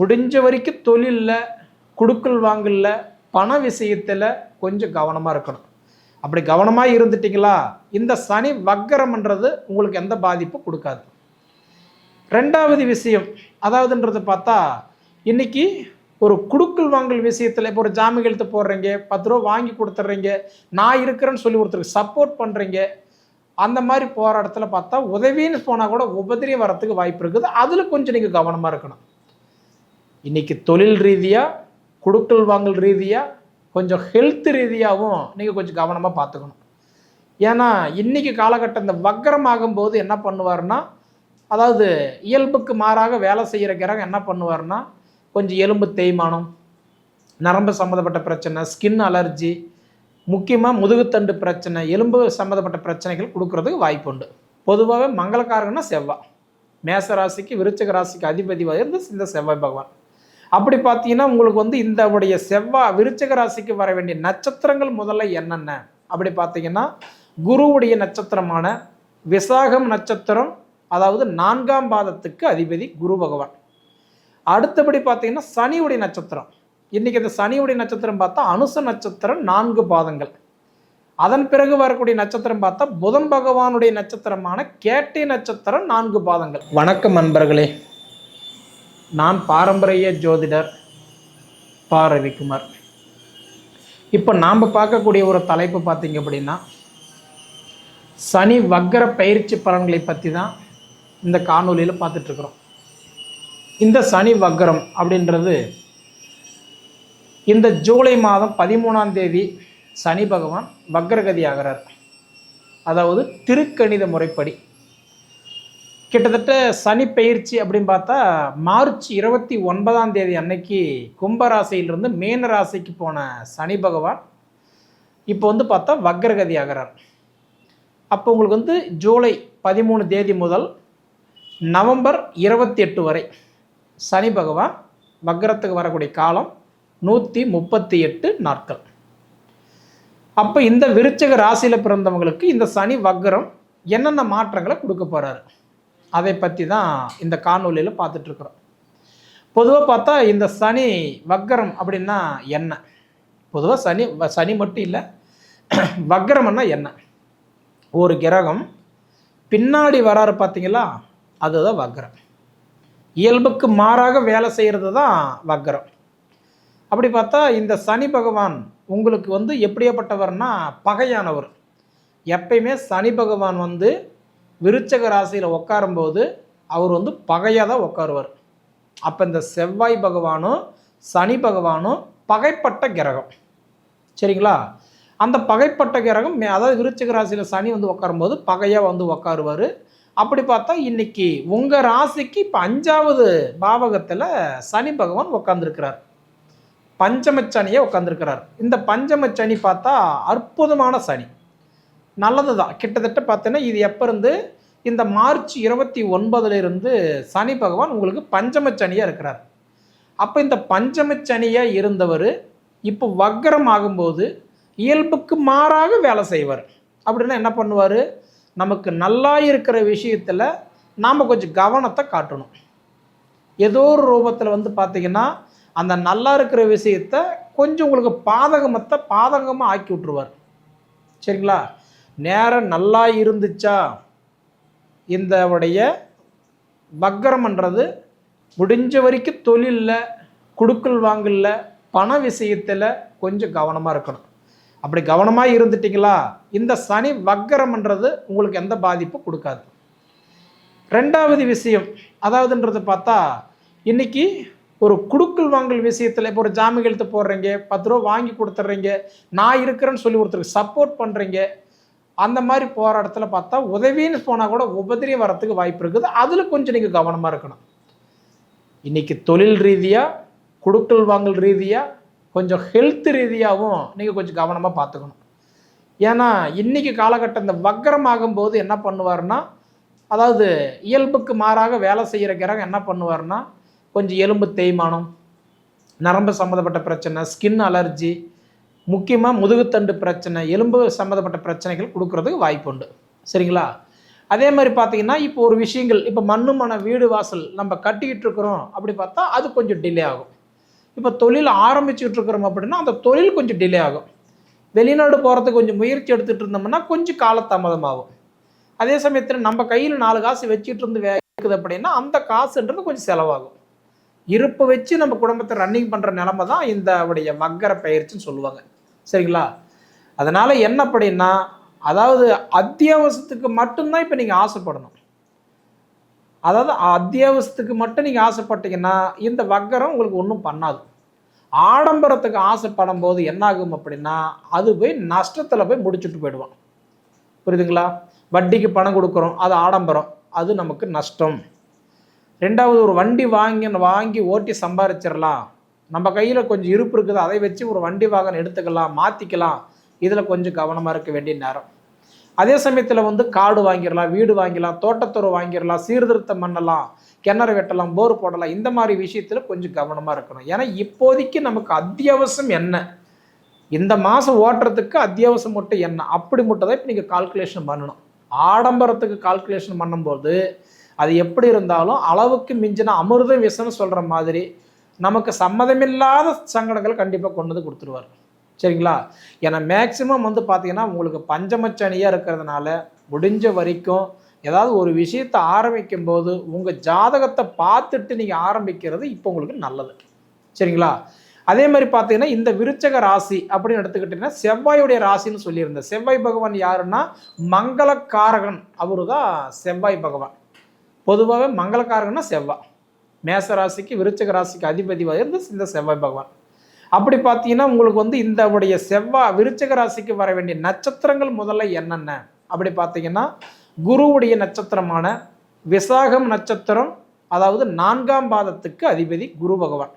முடிஞ்ச வரைக்கும் தொழிலில் குடுக்கல் வாங்கல பண விஷயத்தில் கொஞ்சம் கவனமாக இருக்கணும். அப்படி கவனமாக இருந்துட்டீங்களா இந்த சனி வக்கரம்ன்றது உங்களுக்கு எந்த பாதிப்பும் கொடுக்காது. ரெண்டாவது விஷயம் அதாவதுன்றது பார்த்தா இன்னைக்கு ஒரு குடுக்கல் வாங்கல் விஷயத்தில் இப்போ ஒரு ஜாமீன் எழுத்து போடுறீங்க பத்து ரூபா வாங்கி கொடுத்துட்றீங்க நான் இருக்கிறேன்னு சொல்லி ஒருத்தருக்கு சப்போர்ட் பண்ணுறீங்க அந்த மாதிரி போகிற இடத்துல பார்த்தா உதவின்னு போனால் கூட உபதிரியம் வரத்துக்கு வாய்ப்பு இருக்குது. அதில் கொஞ்சம் நீங்கள் கவனமாக இருக்கணும். இன்றைக்கி தொழில் ரீதியாக குடுக்கல் வாங்கல் ரீதியாக கொஞ்சம் ஹெல்த் ரீதியாகவும் நீங்கள் கொஞ்சம் கவனமாக பார்த்துக்கணும். ஏன்னா இன்றைக்கி காலகட்டம் இந்த வக்கரம் ஆகும்போது என்ன பண்ணுவார்னா அதாவது இயல்புக்கு மாறாக வேலை செய்கிற கிரகம் என்ன பண்ணுவார்னா கொஞ்சம் எலும்பு தேய்மானம் நரம்பு சம்மந்தப்பட்ட பிரச்சனை ஸ்கின் அலர்ஜி முக்கியமாக முதுகுத்தண்டு பிரச்சனை எலும்பு சம்மந்தப்பட்ட பிரச்சனைகள் கொடுக்கறதுக்கு வாய்ப்பு உண்டு. பொதுவாகவே மங்களக்காரங்கன்னா செவ்வாய் மேச ராசிக்கு விருச்சக ராசிக்கு அதிபதி வந்து இந்த செவ்வாய் பகவான். அப்படி பார்த்தீங்கன்னா உங்களுக்கு வந்து இந்த உடைய செவ்வாய் விருச்சக ராசிக்கு வர வேண்டிய நட்சத்திரங்கள் முதல்ல என்னென்ன? அப்படி பார்த்தீங்கன்னா குருவுடைய நட்சத்திரமான விசாகம் நட்சத்திரம் அதாவது நான்காம் பாதத்துக்கு அதிபதி குரு பகவான். அடுத்தபடி பார்த்தீங்கன்னா சனியுடைய நட்சத்திரம். இன்னைக்கு இந்த சனியுடைய நட்சத்திரம் பார்த்தா அனுச நட்சத்திரம் நான்கு பாதங்கள். அதன் பிறகு வரக்கூடிய நட்சத்திரம் பார்த்தா புதன் பகவானுடைய நட்சத்திரமான கேட்டை நட்சத்திரம் நான்கு பாதங்கள். வணக்கம் நண்பர்களே நான் பாரம்பரிய ஜோதிடர் பா. ரவிக்குமார். இப்போ நாம் பார்க்கக்கூடிய ஒரு தலைப்பு பார்த்தீங்க அப்படின்னா சனி வக்கர பயிற்சி பலன்களை பற்றி தான் இந்த காணொலியில் பார்த்துட்ருக்குறோம். இந்த சனி வக்கரம் அப்படின்றது இந்த ஜூலை மாதம் பதிமூணாம் தேதி சனி பகவான் வக்ரகதி ஆகிறார். அதாவது திருக்கணித முறைப்படி. கிட்டத்தட்ட சனி பயிற்சி அப்படின்னு பார்த்தா மார்ச் இருபத்தி ஒன்பதாம் தேதி அன்னைக்கு கும்பராசியிலிருந்து மீன ராசிக்கு போன சனி பகவான் இப்போ வந்து பார்த்தா வக்ரகதி ஆகிறார். அப்போ உங்களுக்கு வந்து ஜூலை பதிமூணு தேதி முதல் நவம்பர் இருபத்தி எட்டு வரை சனி பகவான் வக்ரத்துக்கு வரக்கூடிய காலம் நூற்றி முப்பத்தி எட்டு நாட்கள். அப்போ இந்த விருச்சக ராசியில் பிறந்தவங்களுக்கு இந்த சனி வக்ரம் என்னென்ன மாற்றங்களை கொடுக்க போகிறாரு அதை பற்றி தான் இந்த காணொலியில் பார்த்துட்ருக்குறோம். பொதுவாக பார்த்தா இந்த சனி வக்கரம் அப்படின்னா என்ன பொதுவாக சனி வ- சனி மட்டும் இல்லை வக்கரம்னா என்ன ஒரு கிரகம் பின்னாடி வராரு பார்த்தீங்களா அதுதான் வக்கரம். இயல்புக்கு மாறாக வேலை செய்கிறது தான் வக்கரம். அப்படி பார்த்தா இந்த சனி பகவான் உங்களுக்கு வந்து எப்படியாப்பட்டவர்னா பகையானவர். எப்பயுமே சனி பகவான் வந்து விருச்சக ராசியில் உட்காரும்போது அவர் வந்து பகையாக தான் உட்காருவார் அப்போ இந்த செவ்வாய் பகவானும் சனி பகவானும் பகைப்பட்ட கிரகம். சரிங்களா? அந்த பகைப்பட்ட கிரகம் மே- அதாவது விருச்சிக ராசியில் சனி வந்து உட்காரும்போது பகையாக வந்து உட்காருவார் அப்படி பார்த்தா இன்னைக்கு உங்கள் ராசிக்கு இப்போ அஞ்சாவது பாவகத்தில் சனி பகவான் உட்காந்துருக்கிறார் பஞ்சம சனியை உட்காந்துருக்கிறார் இந்த பஞ்சம சனி பார்த்தா அற்புதமான சனி. நல்லது தான் கிட்டத்தட்ட பார்த்தீங்கன்னா இது எப்போ இருந்து இந்த மார்ச் இருபத்தி ஒன்பதுலேருந்து சனி பகவான் உங்களுக்கு பஞ்சம சனியாக இருக்கிறார். அப்போ இந்த பஞ்சம சனியாக இருந்தவர் இப்போ வக்கரம் ஆகும்போது இயல்புக்கு மாறாக வேலை செய்வார். அப்படின்னா என்ன பண்ணுவார்? நமக்கு நல்லா இருக்கிற விஷயத்தில் நாம் கொஞ்சம் கவனத்தை காட்டணும். ஏதோ ஒரு ரூபத்தில் வந்து பார்த்தீங்கன்னா அந்த நல்லா இருக்கிற விஷயத்த கொஞ்சம் உங்களுக்கு பாதகமத்தை பாதகமாக ஆக்கி விட்ருவார் சரிங்களா? நேரம் நல்லா இருந்துச்சா? இந்த உடைய வக்கரம்ன்றது முடிஞ்ச வரைக்கும் தொழிலில் குடுக்கல் வாங்கல பண விஷயத்தில் கொஞ்சம் கவனமாக இருக்கணும். அப்படி கவனமாக இருந்துட்டீங்களா? இந்த சனி வக்கரம்ன்றது உங்களுக்கு எந்த பாதிப்பும் கொடுக்காது. ரெண்டாவது விஷயம் அதாவதுன்றது பார்த்தா இன்றைக்கி ஒரு குடுக்கல் வாங்கல் விஷயத்தில் இப்போ ஒரு ஜாமீன் எழுத்து போடுறீங்க பத்து ரூபா வாங்கி கொடுத்துட்றீங்க நான் இருக்கிறேன்னு சொல்லி ஒருத்தருக்கு சப்போர்ட் பண்ணுறீங்க அந்த மாதிரி போகிற இடத்துல பார்த்தா உதவின்னு போனால் கூட உபதிரியம் வரத்துக்கு வாய்ப்பு இருக்குது. அதில் கொஞ்சம் நீங்கள் கவனமாக இருக்கணும். இன்றைக்கி தொழில் ரீதியாக குடுக்கல் வாங்கல் ரீதியாக கொஞ்சம் ஹெல்த் ரீதியாகவும் நீங்கள் கொஞ்சம் கவனமாக பார்த்துக்கணும். ஏன்னா இன்னைக்கு காலகட்டம் இந்த வக்கரம் ஆகும்போது என்ன பண்ணுவாருன்னா அதாவது இயல்புக்கு மாறாக வேலை செய்கிற கிரகம் என்ன பண்ணுவார்னா கொஞ்சம் எலும்பு தேய்மானம் நரம்பு சம்மந்தப்பட்ட பிரச்சனை ஸ்கின் அலர்ஜி முக்கியமாக முதுகுத்தண்டு பிரச்சனை எலும்பு சம்மந்தப்பட்ட பிரச்சனைகள் கொடுக்கறதுக்கு வாய்ப்பு உண்டு சரிங்களா? அதே மாதிரி பார்த்தீங்கன்னா இப்போ ஒரு விஷயங்கள் இப்போ மண்ணு மன வீடு வாசல் நம்ம கட்டிக்கிட்டு இருக்கிறோம் அப்படி பார்த்தா அது கொஞ்சம் டிலே ஆகும். இப்போ தொழில் ஆரம்பிச்சுக்கிட்டு இருக்கிறோம் அப்படின்னா அந்த தொழில் கொஞ்சம் டிலே ஆகும். வெளிநாடு போகிறதுக்கு கொஞ்சம் முயற்சி எடுத்துகிட்டு இருந்தோம்னா கொஞ்சம் காலத்தாமதமாகும் அதே சமயத்தில் நம்ம கையில் நாலு காசு வச்சுட்டு இருந்து வே- இருக்குது அப்படின்னா அந்த காசுன்றது கொஞ்சம் செலவாகும். இருப்பை வச்சு நம்ம குடும்பத்தை ரன்னிங் பண்ணுற நிலமை தான் இந்த உடைய மக்கர பயிற்சின்னு சொல்லுவாங்க. சரிங்களா? அதனால் என்ன அப்படின்னா அதாவது அத்தியாவசியத்துக்கு மட்டும்தான் இப்போ நீங்கள் ஆசைப்படணும். அதாவது அத்தியாவசியத்துக்கு மட்டும் நீங்கள் ஆசைப்பட்டீங்கன்னா இந்த வக்கரம் உங்களுக்கு ஒன்றும் பண்ணாது. ஆடம்பரத்துக்கு ஆசைப்படும் போது என்னாகும் அப்படின்னா அது போய் நஷ்டத்தில் போய் முடிச்சுட்டு போயிடுவான். புரியுதுங்களா? வட்டிக்கு பணம் கொடுக்குறோம் அது ஆடம்பரம் அது நமக்கு நஷ்டம். ரெண்டாவது ஒரு வண்டி வாங்கி வாங்கி ஓட்டி சம்பாரிச்சிடலாம். நம்ம கையில் கொஞ்சம் இருப்பு இருக்குது அதை வச்சு ஒரு வண்டி வாகனம் எடுத்துக்கலாம் மாற்றிக்கலாம் இதில் கொஞ்சம் கவனமாக இருக்க வேண்டிய நேரம். அதே சமயத்தில் வந்து காடு வாங்கிடலாம் வீடு வாங்கிடலாம் தோட்டத்துறை வாங்கிடலாம் சீர்திருத்தம் பண்ணலாம் கிணறு வெட்டலாம் போர் போடலாம் இந்த மாதிரி விஷயத்தில் கொஞ்சம் கவனமாக இருக்கணும். ஏன்னா இப்போதைக்கு நமக்கு அத்தியாவசியம் என்ன? இந்த மாதம் ஓட்டுறதுக்கு அத்தியாவசியம் மட்டும் என்ன? அப்படி மட்டும் தான் இப்போ நீங்கள் கால்குலேஷன் பண்ணணும். ஆடம்பரத்துக்கு கால்குலேஷன் பண்ணும்போது அது எப்படி இருந்தாலும் அளவுக்கு மிஞ்சின அமிர்த விஷம்னு சொல்கிற மாதிரி நமக்கு சம்மதமில்லாத சங்கடங்கள் கண்டிப்பாக கொண்டு வந்து கொடுத்துருவார். சரிங்களா? ஏன்னா மேக்சிமம் வந்து பார்த்தீங்கன்னா உங்களுக்கு பஞ்சமச்சனியாக இருக்கிறதுனால முடிஞ்ச வரைக்கும் ஏதாவது ஒரு விஷயத்தை ஆரம்பிக்கும் போது உங்கள் ஜாதகத்தை பார்த்துட்டு நீங்கள் ஆரம்பிக்கிறது இப்போ உங்களுக்கு நல்லது. சரிங்களா? அதே மாதிரி பார்த்தீங்கன்னா இந்த விருச்சக ராசி அப்படின்னு எடுத்துக்கிட்டிங்கன்னா செவ்வாயுடைய ராசின்னு சொல்லியிருந்தேன். செவ்வாய் பகவான் யாருன்னா மங்களக்காரகன். அவரு தான் செவ்வாய் பகவான். பொதுவாகவே மங்களக்காரகன்னா செவ்வாய் மேச ராசிக்கு விருச்சக ராசிக்கு அதிபதி இருந்து இந்த செவ்வாய் பகவான். அப்படி பார்த்தீங்கன்னா உங்களுக்கு வந்து இந்த உடைய செவ்வாய் விருச்சக ராசிக்கு வர வேண்டிய நட்சத்திரங்கள் முதல்ல என்னென்ன? அப்படி பார்த்தீங்கன்னா குருவுடைய நட்சத்திரமான விசாகம் நட்சத்திரம் அதாவது நான்காம் பாதத்துக்கு அதிபதி குரு பகவான்.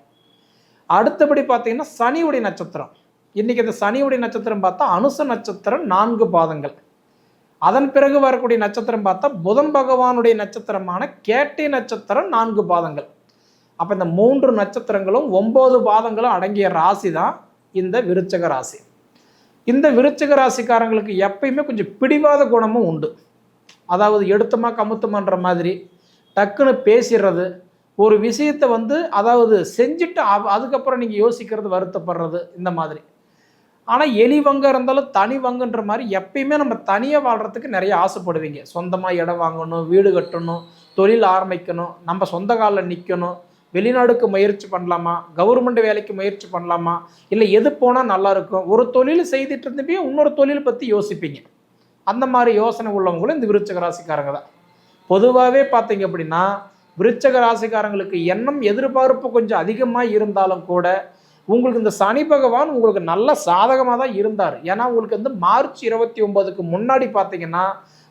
அடுத்தபடி பார்த்தீங்கன்னா சனியுடைய நட்சத்திரம். இன்னைக்கு இந்த சனியுடைய நட்சத்திரம் பார்த்தா அனுச நட்சத்திரம் நான்கு பாதங்கள். அதன் பிறகு வரக்கூடிய நட்சத்திரம் பார்த்தா புதன் பகவானுடைய நட்சத்திரமான கேட்டை நட்சத்திரம் நான்கு பாதங்கள். அப்போ இந்த மூன்று நட்சத்திரங்களும் ஒம்பது பாதங்களும் அடங்கிய ராசி தான் இந்த விருச்சக ராசி. இந்த விருச்சக ராசிக்காரங்களுக்கு எப்பயுமே கொஞ்சம் பிடிவாத குணமும் உண்டு. அதாவது எடுத்தமா கமுத்தமான்ற மாதிரி டக்குன்னு பேசிடுறது ஒரு விஷயத்தை வந்து அதாவது செஞ்சுட்டு அதுக்கப்புறம் நீங்கள் யோசிக்கிறது வருத்தப்படுறது இந்த மாதிரி. ஆனால் எலி வங்க இருந்தாலும் தனி வங்குன்ற மாதிரி எப்பயுமே நம்ம தனியாக வாழ்கிறதுக்கு நிறைய ஆசைப்படுவீங்க. சொந்தமாக இடம் வாங்கணும் வீடு கட்டணும் தொழில் ஆரம்பிக்கணும் நம்ம சொந்த காலில் நிற்கணும் வெளிநாடுக்கு முயற்சி பண்ணலாமா? கவர்மெண்ட் வேலைக்கு முயற்சி பண்ணலாமா? இல்லை எது போனால் நல்லா இருக்கும்? ஒரு தொழில் செய்துட்டு இருந்தப்பே இன்னொரு தொழில் பற்றி யோசிப்பீங்க. அந்த மாதிரி யோசனை உள்ளவங்களும் இந்த விருச்சக ராசிக்காரங்க தான். பொதுவாகவே பார்த்தீங்க அப்படின்னா விருச்சக ராசிக்காரங்களுக்கு எண்ணம் எதிர்பார்ப்பு கொஞ்சம் அதிகமாக இருந்தாலும் கூட உங்களுக்கு இந்த சனி பகவான் உங்களுக்கு நல்ல சாதகமாக தான் இருந்தார். ஏன்னா உங்களுக்கு வந்து மார்ச் இருபத்தி ஒன்பதுக்கு முன்னாடி பார்த்தீங்கன்னா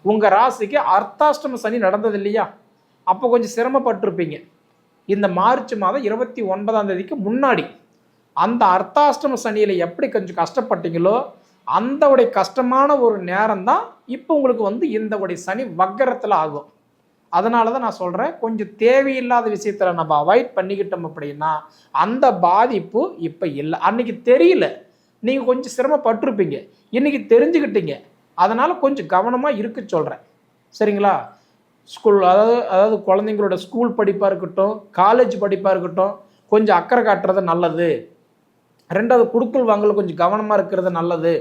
உங்கள் ராசிக்கு அர்த்தாஷ்டம சனி நடந்தது இல்லையா? அப்போ கொஞ்சம் சிரமப்பட்டிருப்பீங்க. இந்த மார்ச் மாதம் இருபத்தி ஒன்பதாம் தேதிக்கு முன்னாடி அந்த அர்த்தாஷ்டம சனியில் எப்படி கொஞ்சம் கஷ்டப்பட்டீங்களோ அந்த உடைய கஷ்டமான ஒரு நேரம் தான் இப்போ உங்களுக்கு வந்து இந்த உடைய சனி வக்கரத்தில் ஆகும். அதனால தான் நான் சொல்கிறேன் கொஞ்சம் தேவையில்லாத விஷயத்தில் நம்ம அவாய்ட் பண்ணிக்கிட்டோம் அப்படின்னா அந்த பாதிப்பு இப்போ இல்லை. அன்னைக்கு தெரியல. நீங்கள் கொஞ்சம் சிரமப்பட்டிருப்பீங்க. இன்னைக்கு தெரிஞ்சுக்கிட்டீங்க. அதனால் கொஞ்சம் கவனமாக இருக்க சொல்கிறேன் சரிங்களா? ஸ்கூல் அதாவது அதாவது குழந்தைங்களோட ஸ்கூல் படிப்பாக இருக்கட்டும் காலேஜ் படிப்பாக இருக்கட்டும் கொஞ்சம் அக்கறை காட்டுறது நல்லது. ரெண்டாவது குடுக்கல் வாங்கல கொஞ்சம் கவனமாக இருக்கிறது நல்லது.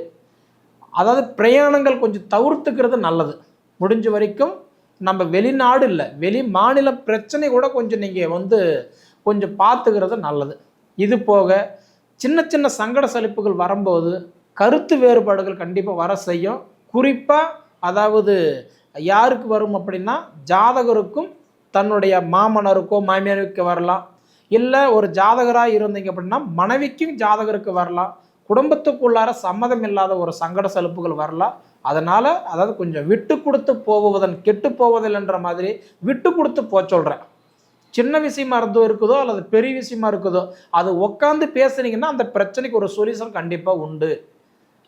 அதாவது பிரயாணங்கள் கொஞ்சம் தவிர்த்துக்கிறது நல்லது. முடிஞ்ச வரைக்கும் நம்ம வெளிநாடு இல்லை வெளி மாநில பிரச்சனை கூட கொஞ்சம் நீங்கள் வந்து கொஞ்சம் பார்த்துக்கிறது நல்லது. இது போக சின்ன சின்ன சங்கட சலிப்புகள் வரும்போது கருத்து வேறுபாடுகள் கண்டிப்பாக வர செய்யும். குறிப்பாக அதாவது யாருக்கு வரும் அப்படின்னா ஜாதகருக்கும் தன்னுடைய மாமனருக்கோ மாமியாருக்கு வரலாம். இல்லை ஒரு ஜாதகராக இருந்தீங்க அப்படின்னா மனைவிக்கும் ஜாதகருக்கு வரலாம். குடும்பத்துக்குள்ளார சம்மதம் இல்லாத ஒரு சங்கட சலுப்புகள் வரலாம். அதனால் அதாவது கொஞ்சம் விட்டு கொடுத்து போவதன் கெட்டு போவதில்லைன்ற மாதிரி விட்டு கொடுத்து போக சொல்கிறேன் சின்ன விஷயமா இருந்தோ இருக்குதோ அல்லது பெரிய விஷயமா இருக்குதோ அது உட்காந்து பேசுனீங்கன்னா அந்த பிரச்சனைக்கு ஒரு சொல்யூஷன் கண்டிப்பாக உண்டு.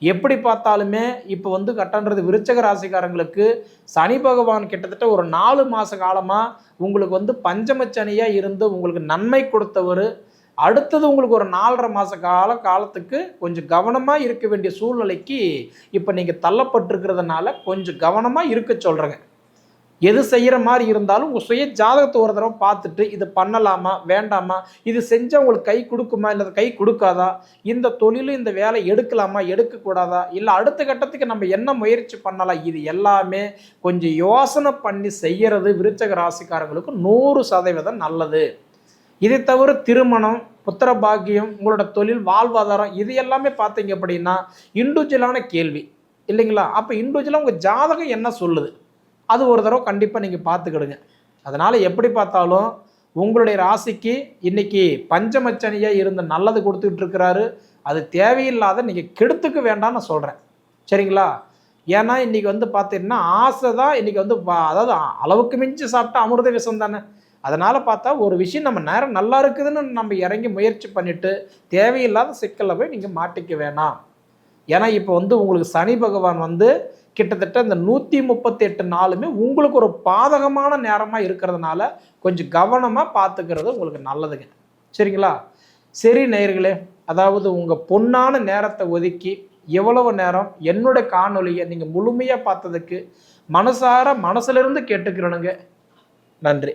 எப்படி பார்த்தாலுமே இப்போ வந்து கட்டன்றது விருச்சக ராசிக்காரங்களுக்கு சனி பகவான் கிட்டத்தட்ட ஒரு நாலு மாத காலமாக உங்களுக்கு வந்து பஞ்சம சனியாக இருந்து உங்களுக்கு நன்மை கொடுத்தவர். அடுத்தது உங்களுக்கு ஒரு நாலரை மாத கால காலத்துக்கு கொஞ்சம் கவனமாக இருக்க வேண்டிய சூழ்நிலைக்கு இப்போ நீங்கள் தள்ளப்பட்டிருக்கிறதுனால கொஞ்சம் கவனமாக இருக்க சொல்கிறேங்க எது செய்கிற மாதிரி இருந்தாலும் உங்கள் சுய ஜாதகத்தை ஒரு தடவை பார்த்துட்டு இது பண்ணலாமா வேண்டாமா இது செஞ்சால் உங்களுக்கு கை கொடுக்குமா இல்லை கை கொடுக்காதா இந்த தொழில் இந்த வேலை எடுக்கலாமா எடுக்கக்கூடாதா இல்லை அடுத்த கட்டத்துக்கு நம்ம என்ன முயற்சி பண்ணலாம் இது எல்லாமே கொஞ்சம் யோசனை பண்ணி செய்கிறது விருச்சக ராசிக்காரங்களுக்கு நூறு சதவீதம் நல்லது. இதை தவிர திருமணம் புத்திர பாக்கியம் உங்களோட தொழில் வாழ்வாதாரம் இது எல்லாமே பார்த்தீங்க அப்படின்னா இண்டிவிஜுவலான கேள்வி இல்லைங்களா? அப்போ இண்டிவிஜுவலாக உங்கள் ஜாதகம் என்ன சொல்லுது? அது ஒரு தடவை கண்டிப்பாக நீங்கள் பார்த்துக்கிடுங்க. அதனால் எப்படி பார்த்தாலும் உங்களுடைய ராசிக்கு இன்னைக்கு பஞ்சமச்சனியாக இருந்து நல்லது கொடுத்துட்டு இருக்கிறாரு. அது தேவையில்லாத நீங்கள் கெடுத்துக்க வேண்டாம்னு நான் சொல்கிறேன் சரிங்களா? ஏன்னா இன்னைக்கு வந்து பார்த்தீங்கன்னா ஆசை தான் இன்னைக்கு வந்து அதாவது அளவுக்கு மிஞ்சி சாப்பிட்டா அமிர்த விஷம் தானே. அதனால் பார்த்தா ஒரு விஷயம் நம்ம நேரம் நல்லா இருக்குதுன்னு நம்ம இறங்கி முயற்சி பண்ணிட்டு தேவையில்லாத சிக்கலை போய் நீங்கள் மாட்டிக்க வேணாம். ஏன்னா இப்போ வந்து உங்களுக்கு சனி பகவான் வந்து கிட்டத்தட்ட இந்த நூற்றி முப்பத்தி எட்டு நாளுமே உங்களுக்கு ஒரு பாதகமான நேரமாக இருக்கிறதுனால கொஞ்சம் கவனமாக பார்த்துக்கிறது உங்களுக்கு நல்லதுங்க. சரிங்களா? சரி நேயர்களே அதாவது உங்கள் பொன்னான நேரத்தை ஒதுக்கி எவ்வளவு நேரம் என்னோட காணொலியை நீங்கள் முழுமையாக பார்த்ததுக்கு மனசார மனசுலேருந்து கேட்டுக்கிறணுங்க நன்றி.